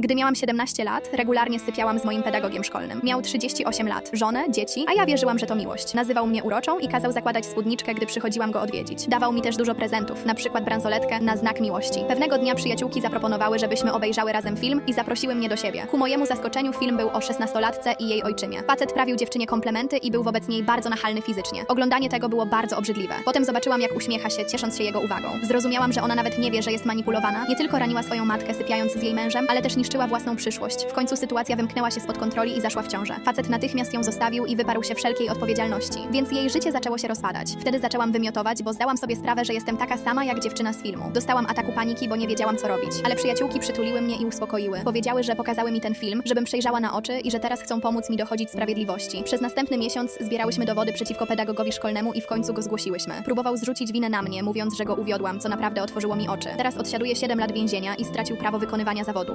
Gdy miałam 17 lat, regularnie sypiałam z moim pedagogiem szkolnym. Miał 38 lat, żonę, dzieci, a ja wierzyłam, że to miłość. Nazywał mnie uroczą i kazał zakładać spódniczkę, gdy przychodziłam go odwiedzić. Dawał mi też dużo prezentów, na przykład bransoletkę na znak miłości. Pewnego dnia przyjaciółki zaproponowały, żebyśmy obejrzały razem film i zaprosiły mnie do siebie. Ku mojemu zaskoczeniu film był o 16-latce i jej ojczymie. Facet prawił dziewczynie komplementy i był wobec niej bardzo nachalny fizycznie. Oglądanie tego było bardzo obrzydliwe. Potem zobaczyłam, jak uśmiecha się, ciesząc się jego uwagą. Zrozumiałam, że ona nawet nie wie, że jest manipulowana. Nie tylko raniła swoją matkę, sypiając z jej mężem, ale też niszczyła własną przyszłość. W końcu sytuacja wymknęła się spod kontroli i zaszła w ciążę. Facet natychmiast ją zostawił i wyparł się wszelkiej odpowiedzialności, więc jej życie zaczęło się rozpadać. Wtedy zaczęłam wymiotować, bo zdałam sobie sprawę, że jestem taka sama jak dziewczyna z filmu. Dostałam ataku paniki, bo nie wiedziałam co robić. Ale przyjaciółki przytuliły mnie i uspokoiły. Powiedziały, że pokazały mi ten film, żebym przejrzała na oczy i że teraz chcą pomóc mi dochodzić sprawiedliwości. Przez następny miesiąc zbierałyśmy dowody przeciwko pedagogowi szkolnemu i w końcu go zgłosiłyśmy. Próbował zrzucić winę na mnie, mówiąc, że go uwiodłam, co naprawdę otworzyło mi oczy. Teraz odsiaduje 7 lat więzienia i stracił prawo wykonywania zawodu.